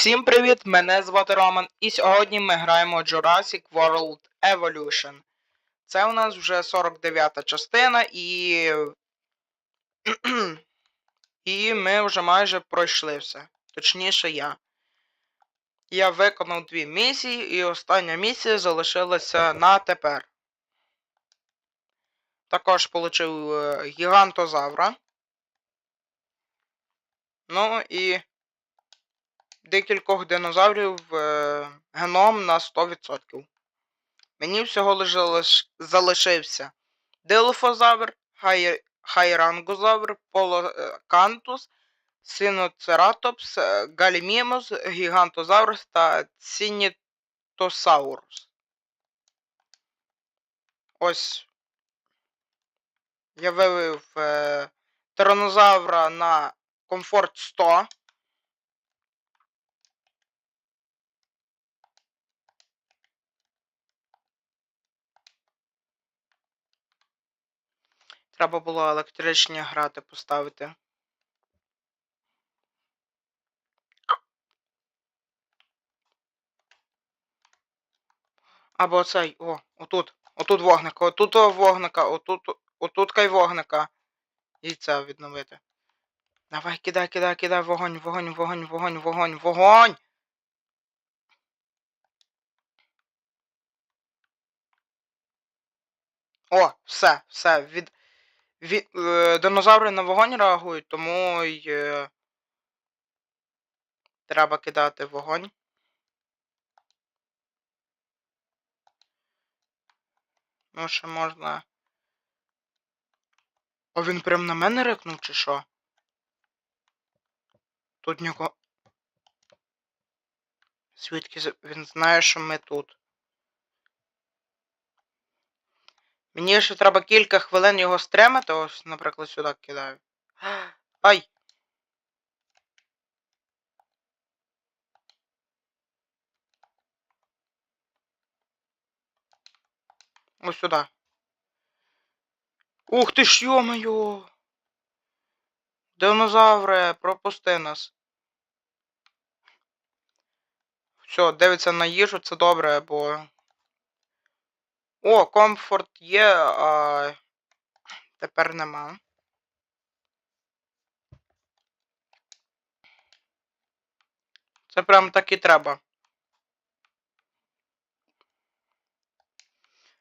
Всім привіт! Мене звати Роман, і сьогодні ми граємо Jurassic World Evolution. Це у нас вже 49-та частина і. і ми вже майже пройшли все. Точніше я. Я виконав дві місії, і остання місія залишилася на тепер. Також получив е, гігантозавра. Ну і декількох динозаврів е, геном на 100%. Мені всього лише залишився дилофозавр, хай, хайрангозавр, полокантус, синоцератопс, е, галімімус, гігантозаврус та цінітосаурус. Ось. Я вивів е, тиранозавра на комфорт 100. Треба було електричні грати поставити. Або цей, о, отут. Отут вогника, отут вогника, отут, отут кай вогника. І це відновити. Давай, кидай, кидай, кидай, вогонь, вогонь, вогонь, вогонь, вогонь, вогонь! О, все, все, від, від, е, динозаври на вогонь реагують, тому й е, треба кидати вогонь. Ну, ще можна. О, він прям на мене рикнув, чи що? Тут нього. Звідки він знає, що ми тут. Мені ще треба кілька хвилин його стремити, ось, наприклад, сюди кидаю. Ай! Ось сюди. Ух ти ж, йо-моє! Динозавре, пропусти нас. Все, дивиться на їжу, це добре, бо. О, комфорт є, а тепер нема. Це прям так і треба.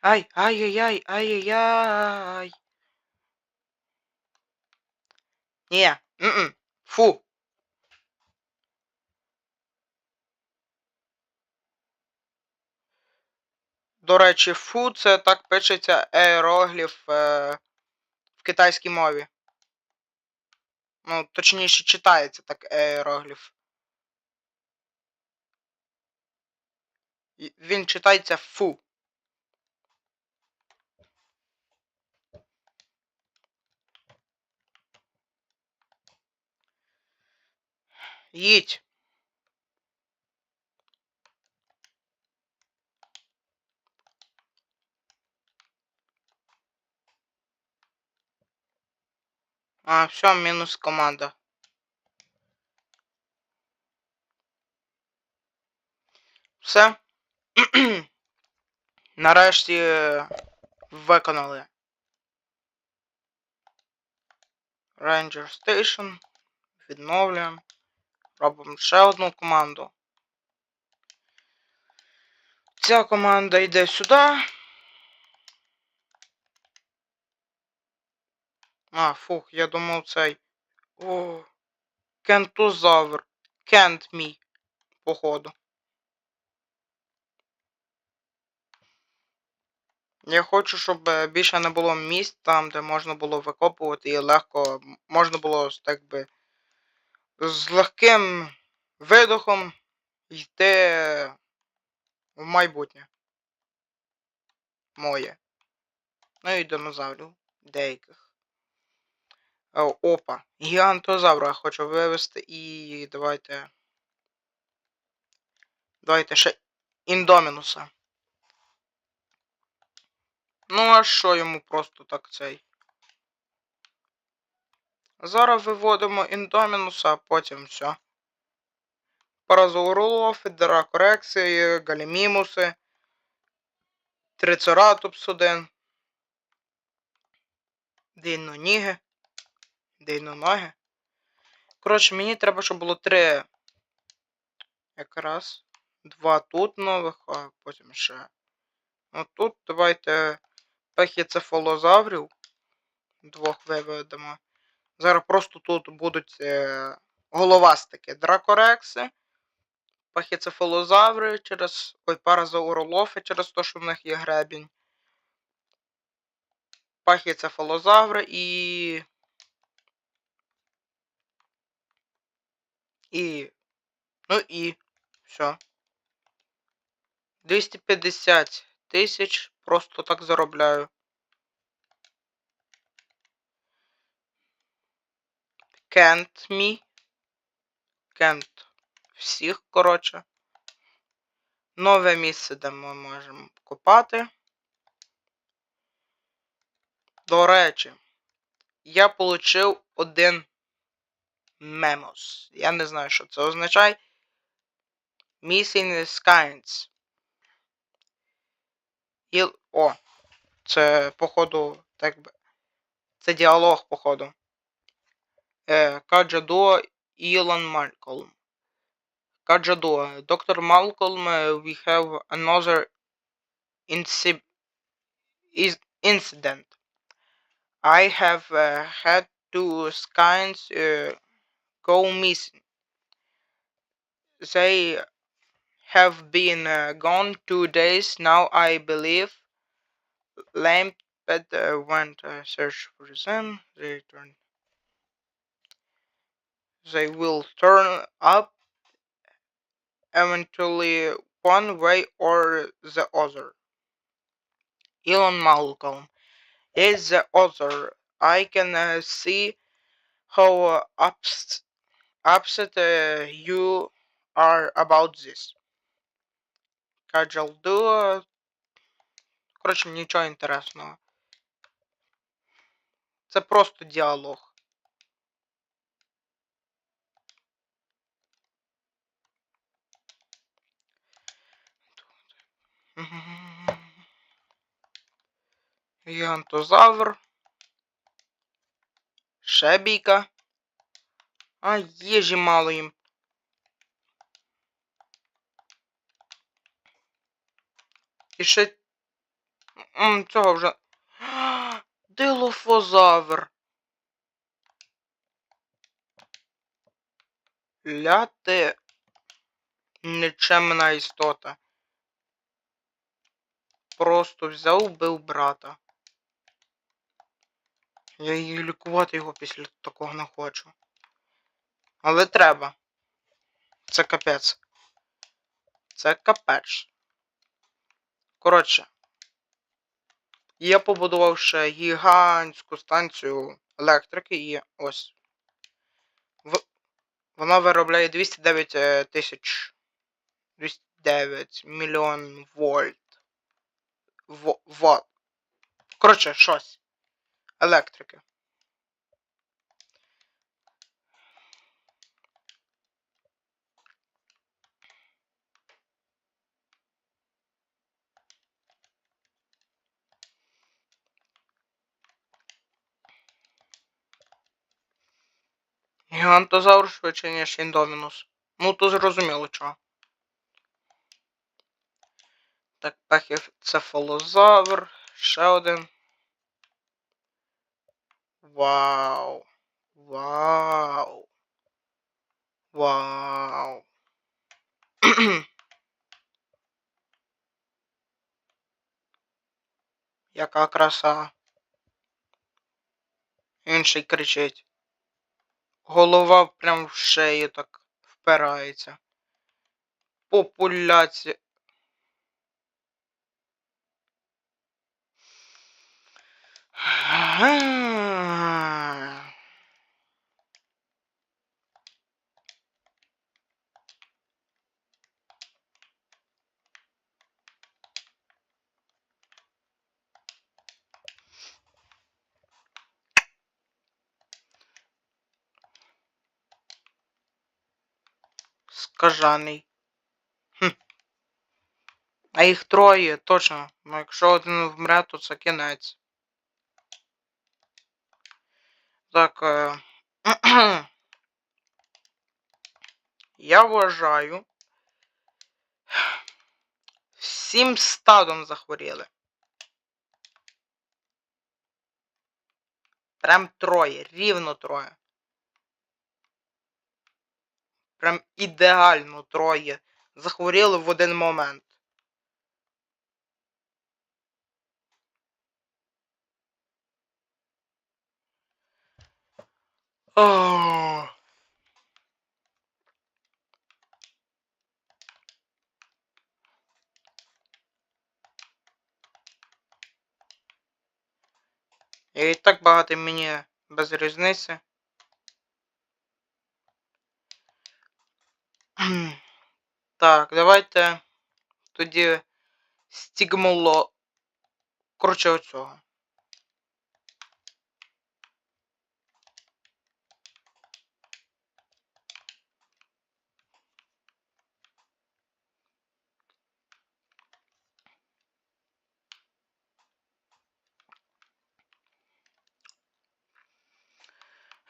Ай, ай-яй-яй, ай-яй-яй. Ні, м фу. До речі, фу це так пишеться аерогліф е, в китайській мові. Ну, точніше, читається так аерогліф. Він читається фу. Їдь. А, все, мінус команда. Все. Нарешті е, виконали. Ranger Station. Відновлюємо. Робимо ще одну команду. Ця команда йде сюди. А, фух, я думав цей. О, кентозавр. Кент мій, походу. Я хочу, щоб е, більше не було місць там, де можна було викопувати і легко можна було так би з легким видохом йти в майбутнє. Моє. Ну і динозаврів деяких. О, опа. Гігантозавра хочу вивести і давайте. Давайте ще індомінуса. Ну, а що йому просто так цей? Зараз виводимо індомінуса, а потім все. Паразоуролофи, дракорекси, галімімуси, трицератопс один, дейноніги, дейноноги. Коротше, мені треба, щоб було три. Якраз. Два тут нових, а потім ще. Ну тут давайте пехіцефалозаврів. Двох виведемо. Зараз просто тут будуть е, головастики дракорекси, пахіцефалозаври через. Ой, паразауролофи через те, що в них є гребінь. Пахіцефалозаври і. І. Ну і. Все. 250 тисяч. Просто так заробляю. Can't me. Can't всіх, коротше. Нове місце, де ми можемо копати. До речі, я отримав один мемос. Я не знаю, що це означає. Missing Skins. І... О! Це, походу, так би. Це діалог, походу. Е, Каджадо Ілон Малькольм. Каджадо. Доктор Малкольм, we have another inci incident. I have uh, had two skins uh, go missing. They have been uh, gone two days now, I believe. Lamp but uh, went uh, search for them. They turn. They will turn up eventually one way or the other. Elon Malcolm is the other. I can uh, see how uh, upset uh, you are about this. Casual Duo. Коротше, нічого інтересного. Це просто діалог. Гігантозавр. Шебійка. А, їжі мало їм. І ще. Цього вже. Дилофозавр. Ляти. Нечемна істота. Просто взяв убив брата. Я її лікувати його після такого не хочу. Але треба. Це капець. Це капець. Коротше. Я побудував ще гігантську станцію електрики і ось. В... Вона виробляє 209 е, тисяч. 209 мільйон вольт. В... Ват. Коротше, щось. Електрики. Гігантозавр швидше, ніж індомінус. Ну, то зрозуміло чого. Так, пахіцефалозавр. Ще один. Вау. Вау. Вау. Яка краса. Він ще й кричить. Голова прям в шею так впирається. Популяція. Ага. Скажений. Хм. А їх троє, точно. Ну якщо один вмре, то це кінець. Так. Е... Я вважаю. Всім стадом захворіли. Прям троє, рівно троє. Прям ідеально троє. Захворіли в один момент. Ох. І так багато мені без різниці. Так, давайте тоді стігмоло. Коротше, оцього.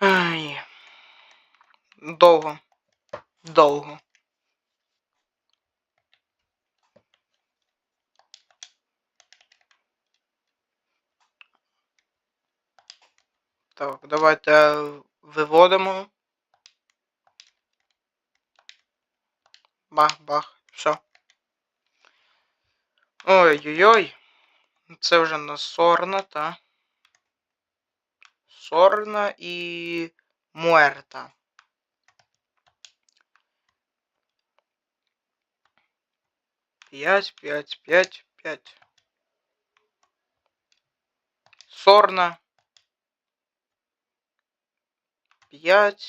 Ай. Довго. Довго. Так, давайте виводимо. Бах-бах, все. Ой-ой-ой. Це вже на сорна, та. Сорна і Муерта. П'ять, п'ять, п'ять, п'ять. Сорна. П'ять.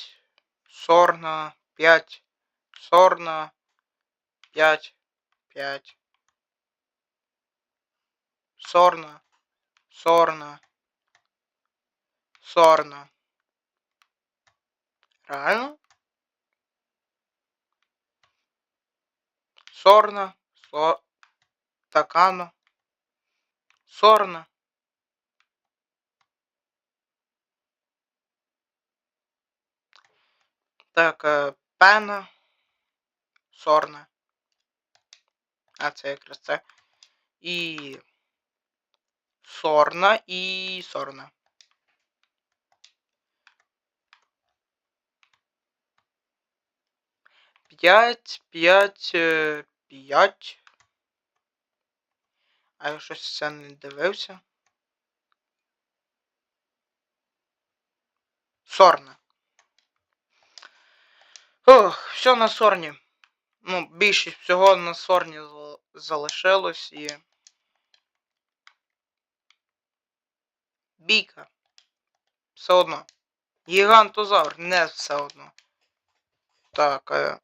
Сорна. П'ять. Сорна. П'ять. П'ять. Сорна. Сорна. Сорна. Реально? Сорна. Со... Такано. Сорна. Так, е, пена. Сорна. А, це якраз це. І. Сорна і Сорна. П'ять, п'ять, е, п'ять. А я щось це не дивився. Сорна. Ох, все на сорні. Ну, більшість всього на сорні залишилось і. Бійка. Все одно. Гігантозавр, не все одно. Так, е...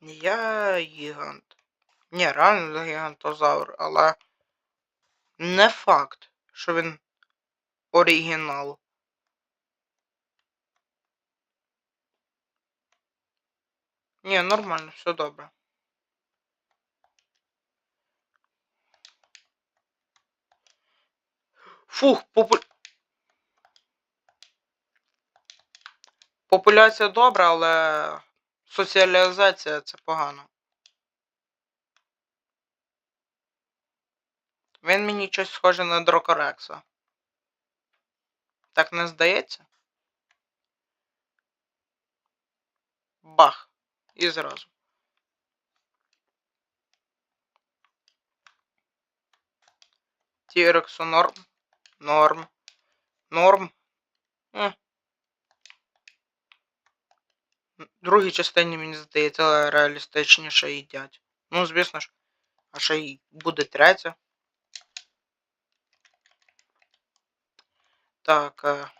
Я гігант. Ні, реально гігантозавр, але не факт, що він оригінал. Ні, нормально, все добре. Фух, попу... Популяція добра, але соціалізація це погано. Він мені щось схоже на Дрокорекса. Так не здається? Бах. І зразу. Тірексу норм. Норм. Норм. Е. В другій частині, мені здається, реалістичніше їдять. Ну, звісно ж. А ще й буде третя. Так. Е.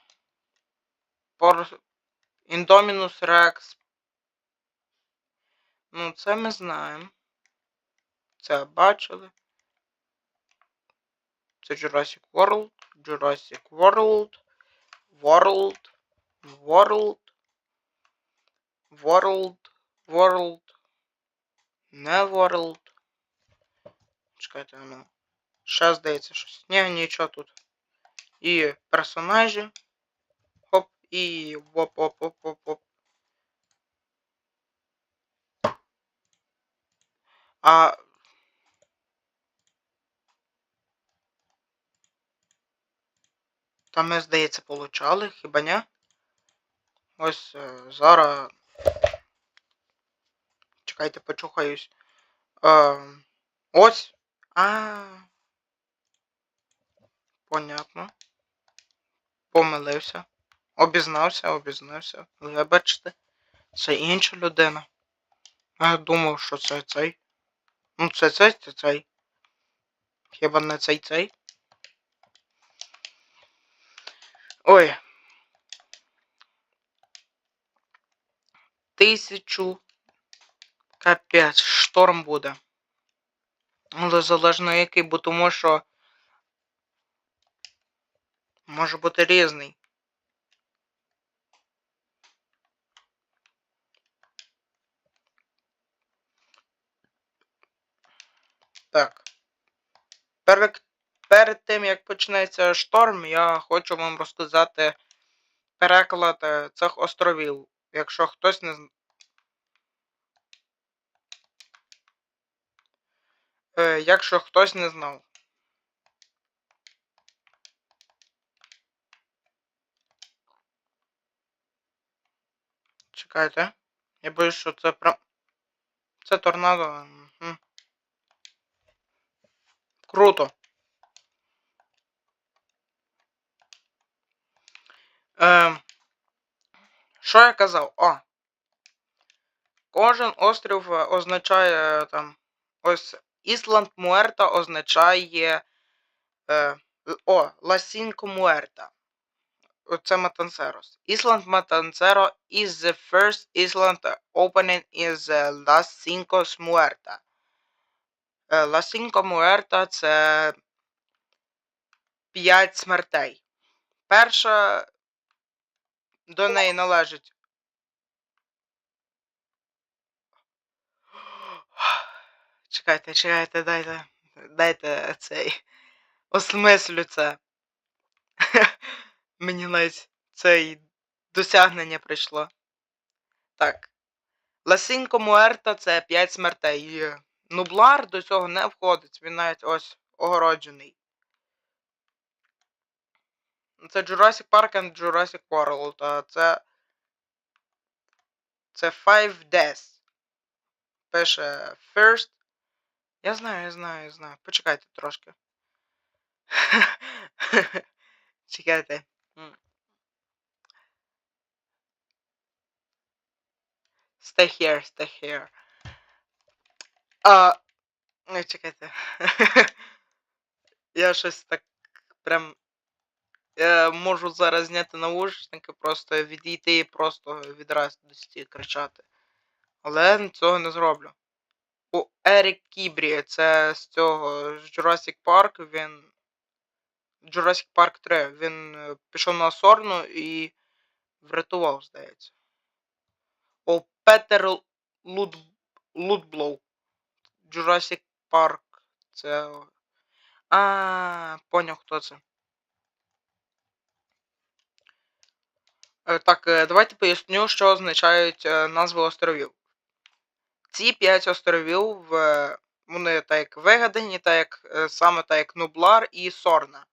Пор... Indominus Rex. Ну, це ми знаємо. Це бачили. Це Jurassic World, Jurassic World, World, World. World. World. Не World. Чекайте, ну. Ще здається щось. Ні, нічого тут. І персонажі. Хоп, і воп-оп-оп-оп-оп. А. Там ми, здається, получали, хіба ні? Ось е, зараз. Чекайте, почухаюсь. Е, ось. А. Понятно. Помилився. Обізнався, обізнався. Вибачте. Це інша людина. Я думав, що це цей. Ну, це цей, це цей. Хіба не цей цей? Ой. Тисячу. Капець, шторм буде. Але залежно який, бо тому що. Може бути різний. Так. Перед, перед тим, як почнеться шторм, я хочу вам розказати переклад е, цих островів. Якщо хтось не зн- е, Якщо хтось не знав. Чекайте. Я боюсь, що це прям. Це торнадо. Круто. Ем, що я казав? О. Кожен острів е, означає е, там. Ось Ісланд Муерта означає. Е, о, Ласінко Муерта. Це Матансерос. Island Matancero is the first island opening is Las Cinco Muerta. Е, Cinco Muerta це п'ять смертей. Перша до неї належить. Чекайте, чекайте, дайте. Дайте цей. Осмислю це. Мені навіть це досягнення прийшло. Так. Ласінко Муерта це 5 смертей. Нублар до цього не входить. Він навіть ось огороджений. Це Jurassic Park and Jurassic World. А це. Це 5 Deaths. Пише First. Я знаю, я знаю, я знаю. Почекайте трошки. Чекайте. Stay here, stay here. А. Не, чекайте. Я щось так прям. Я можу зараз зняти наушники, просто відійти і просто від радості кричати. Але цього не зроблю. У Ерік Кібрі, це з цього з Jurassic Park, він. Jurassic Park 3. Він е, пішов на Сорну і врятував, здається. О, Петер. Лутблоу. Jurassic Park. Це. А, поняв, хто це. Е, Так, е, давайте поясню, що означають е, назви островів. Ці 5 островів, вони так як вигадані, так як саме так як Нублар і Сорна.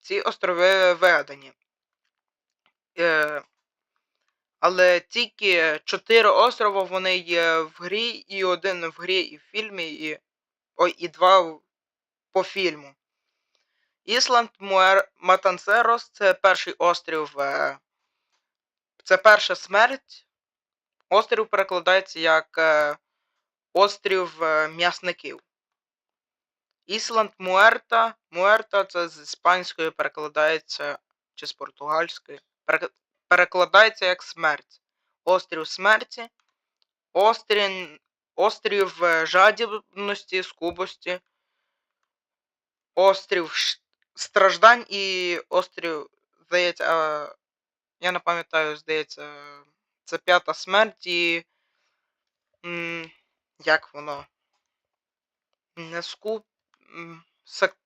Ці острови вигадані. Але тільки 4 острова вони є в грі, і один в грі і в фільмі, і. Ой, і два по фільму. Ісланд Муер Матансерос це перший острів. е, Це перша смерть. Острів перекладається як е, острів е, м'ясників. Ісланд Муерта. Муерта це з іспанської перекладається чи з португальської. Перек- Перекладається як смерть. Острів смерті. Острів, острів е, жадібності, скубості. Острів страждань і острів, здається, е, Я не пам'ятаю, здається, це п'ята смерть і. Як воно? Не скуп. м, Сек...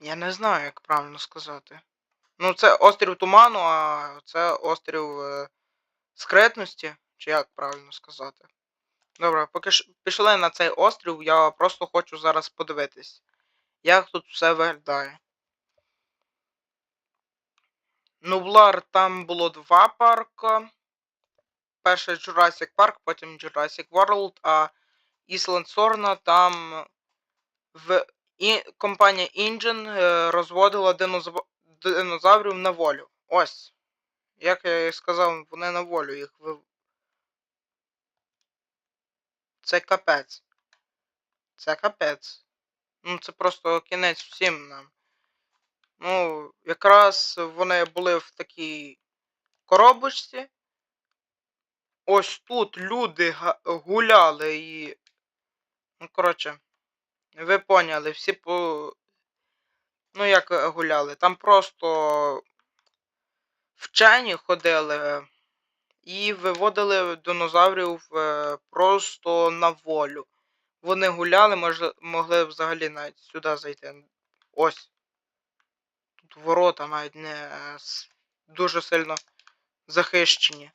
Я не знаю, як правильно сказати. Ну, це острів туману, а це острів е, скретності, чи як правильно сказати. Добре, поки ж пішли на цей острів, я просто хочу зараз подивитись, як тут все виглядає. Нублар там було два парка. Перший Jurassic Park, потім Jurassic World, а Island Sorna там в і... компанія Engine е, розводила динозав... динозаврів на волю. Ось. Як я і сказав, вони на волю їх ви... Це капець. Це капець. Ну, це просто кінець всім нам. Ну, якраз вони були в такій коробочці. Ось тут люди гуляли і. Ну, коротше, ви поняли, всі по. Ну, як е, гуляли. Там просто вчені ходили і виводили динозаврів е, просто на волю. Вони гуляли, може, могли взагалі навіть сюди зайти. Ось. Тут ворота навіть не е, дуже сильно захищені.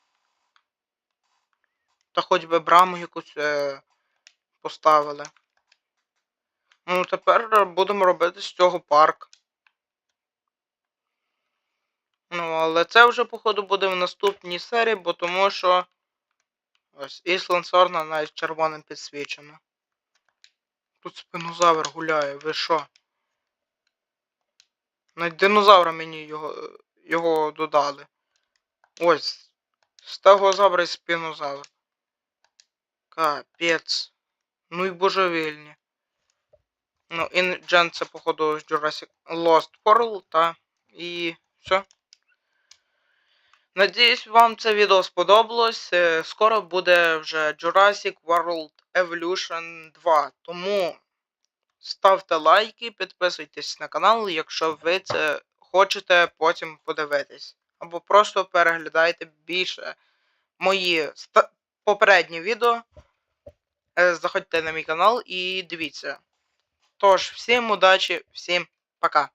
Та хоч би браму якусь поставили. Ну, тепер будемо робити з цього парк. Ну, але це вже, походу, буде в наступній серії, бо тому що. Ось Ісланд Сорна навіть червоним підсвічено. Тут спинозавр гуляє, ви що? Навіть динозавра мені його, його додали. Ось. Стегозавр і спінозавр. Капець. Ну і божевільні. Ну, InGen це, походу, з Jurassic Lost World, та. І все. Надіюсь, вам це відео сподобалось. Е, Скоро буде вже Jurassic World Evolution 2. Тому ставте лайки, підписуйтесь на канал, якщо ви це хочете потім подивитись. Або просто переглядайте більше мої попередні відео. Е, Заходьте на мій канал і дивіться. Тож, всім удачі, всім пока.